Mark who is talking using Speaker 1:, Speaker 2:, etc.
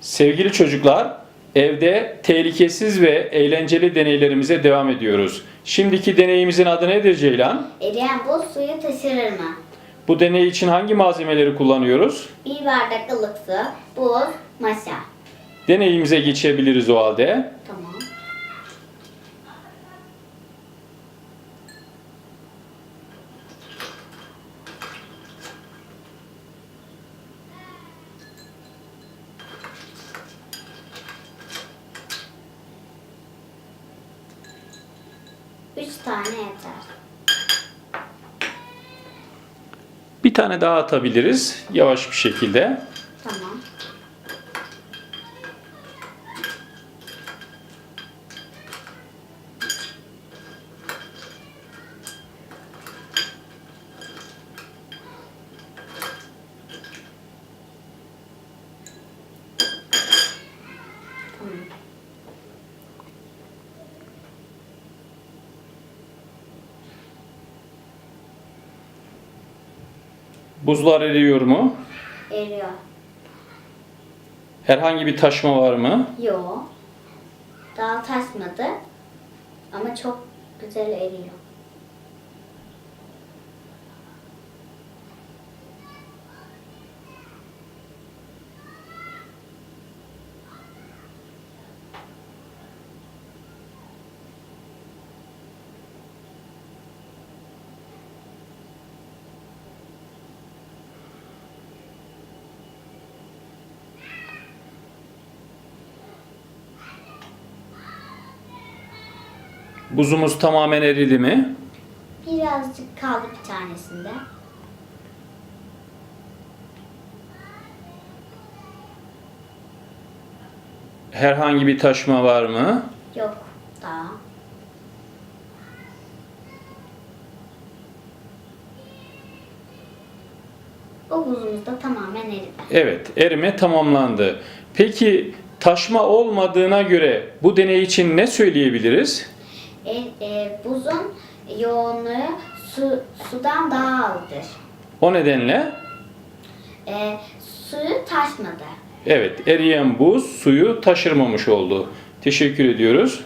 Speaker 1: Sevgili çocuklar, evde tehlikesiz ve eğlenceli deneylerimize devam ediyoruz. Şimdiki deneyimizin adı nedir Ceylan?
Speaker 2: Eriyen buz suyu taşırır mı?
Speaker 1: Bu deney için hangi malzemeleri kullanıyoruz?
Speaker 2: Bir bardak ılık su, buz, maşa.
Speaker 1: Deneyimize geçebiliriz o halde.
Speaker 2: Tamam. Üç tane yeter.
Speaker 1: Bir tane daha atabiliriz yavaş bir şekilde.
Speaker 2: Tamam. Tamam.
Speaker 1: Buzlar eriyor mu?
Speaker 2: Eriyor.
Speaker 1: Herhangi bir taşma var mı?
Speaker 2: Yo. Daha taşmadı. Ama çok güzel eriyor.
Speaker 1: Buzumuz tamamen eridi mi?
Speaker 2: Birazcık kaldı bir tanesinde.
Speaker 1: Herhangi bir taşma var mı?
Speaker 2: Yok daha. Bu buzumuz da tamamen eridi.
Speaker 1: Evet, erime tamamlandı. Peki taşma olmadığına göre bu deney için ne söyleyebiliriz?
Speaker 2: E, e, buzun yoğunluğu su, sudan daha azdır.
Speaker 1: O nedenle
Speaker 2: E, suyu taşmadı.
Speaker 1: evet eriyen buz suyu taşırmamış oldu. Teşekkür ediyoruz.